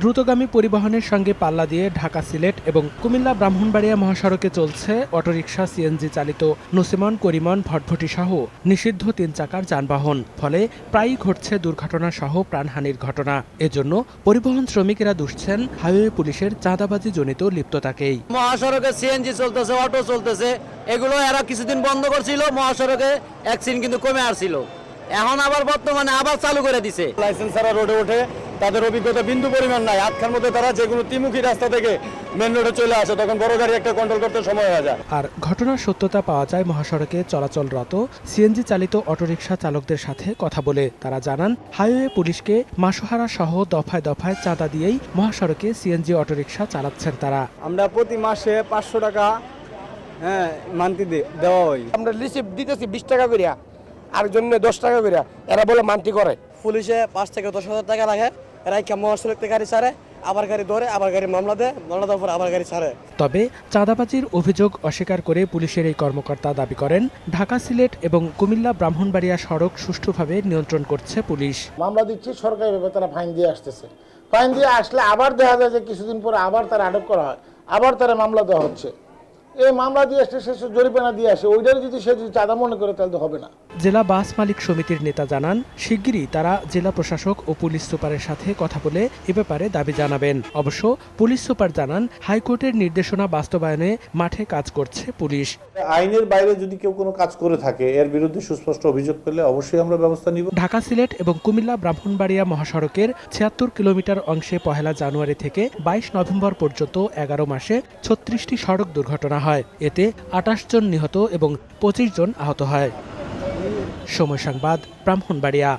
দ্রুতগামী পরিবহনের সঙ্গে পাল্লা দিয়ে ঢাকা সিলেট এবং কুমিল্লা ব্রাহ্মণবাড়িয়া মহাসড়কে চলছে অটোরিকশা সিএনজি চালিত নসিমন, করিমন, ভটভটি সহ নিষিদ্ধ তিন চাকার যানবাহন। ফলে প্রায়ই ঘটছে দুর্ঘটনা সহ প্রাণহানির ঘটনা। এজন্য পরিবহন শ্রমিকেরা দুষছেন, হাইওয়ে পুলিশের চাঁদাবাজি জনিত লিপ্ততাকেই। মহাসড়কে সিএনজি চলতেছে, অটো চলতেছে, এগুলো এরা কিছুদিন বন্ধ করছিল, মহাসড়কে অ্যাক্সিডেন্ট কিন্তু কমে আসছিল। এখন আবার বর্তমানে আবার চালু করে দিছে। লাইসেন্স ছাড়া রোডে ওঠে তাদের অভিজ্ঞতা বিন্দু পরিমাণ নাই। আটখার মধ্যে তারা যে কোনো ত্রিমুখী রাস্তা থেকে মেন রোডে চলে আসে তখন বড় গাড়ি একটা কন্ট্রোল করতে সময় হয়ে যায়। আর ঘটনার সত্যতা পাওয়া যায় মহাসড়কে চলাচলরত সিএনজি চালিত অটোরিকশা চালকদের সাথে কথা বলে। তারা জানান হাইওয়ে পুলিশকে মাসোহারা সহ দফায় দফায় চাঁদা দিয়েই মহাসড়কে সিএনজি অটোরিকশা চালাচ্ছেন তারা। আমরা প্রতি মাসে পাঁচশো টাকা হ্যাঁ মান্থলি দেওয়া হয়। আমরা রিসিপ্ট দিতেছি বিশ টাকা করিয়া। আর জন্য দশ টাকা করিয়া এরা বলে মানটি করে। পুলিশে পাঁচ থেকে দশ হাজার টাকা রাখে এরা মহাসড়ক গাড়ি ছাড়ে আবার গাড়ি ধরে আবার গাড়ি মামলা দেয় মামলা দেওয়ার পর আবার গাড়ি ছাড়ে। তবে চাঁদাবাজির অভিযোগ অস্বীকার করে পুলিশের এই কর্মকর্তা দাবি করেন ঢাকা সিলেট এবং কুমিল্লা ব্রাহ্মণবাড়িয়া সড়ক সুষ্ঠুভাবে নিয়ন্ত্রণ করছে পুলিশ। মামলা দিচ্ছি সরকারিভাবে তারা ফাইন দিয়ে আসতেছে। ফাইন দিয়ে আসলে আবার দেখা যায় যে কিছুদিন পরে আবার তারা আটক করা হয় আবার তারা মামলা দেওয়া হচ্ছে। এই মামলা দিয়ে আসলে সে জরিমানা দিয়ে আসে ওইটারই যদি সে যদি চাঁদা মনে করে তাহলে তো হবে না। জেলা বাস মালিক সমিতির নেতা জানান শিগগিরই তারা জেলা প্রশাসক ও পুলিশ সুপারের সাথে কথা বলে এ ব্যাপারে দাবি জানাবেন। অবশ্য পুলিশ সুপার জানান হাইকোর্টের নির্দেশনা বাস্তবায়নে মাঠে কাজ করছে পুলিশ। আইনের বাইরে যদি কেউ কোনো কাজ করে থাকে এর বিরুদ্ধে সুস্পষ্ট অভিযোগ পেলে অবশ্যই আমরা ব্যবস্থা নিব। ঢাকা সিলেট এবং কুমিল্লা ব্রাহ্মণবাড়িয়া মহাসড়কের ছিয়াত্তর কিলোমিটার অংশে পহেলা জানুয়ারি থেকে বাইশ নভেম্বর পর্যন্ত এগারো মাসে ছত্রিশটি সড়ক দুর্ঘটনা হয়। এতে আটাশ জন নিহত এবং পঁচিশ জন আহত হয়। সময় সংবাদ ব্রাহ্মণবাড়িয়া।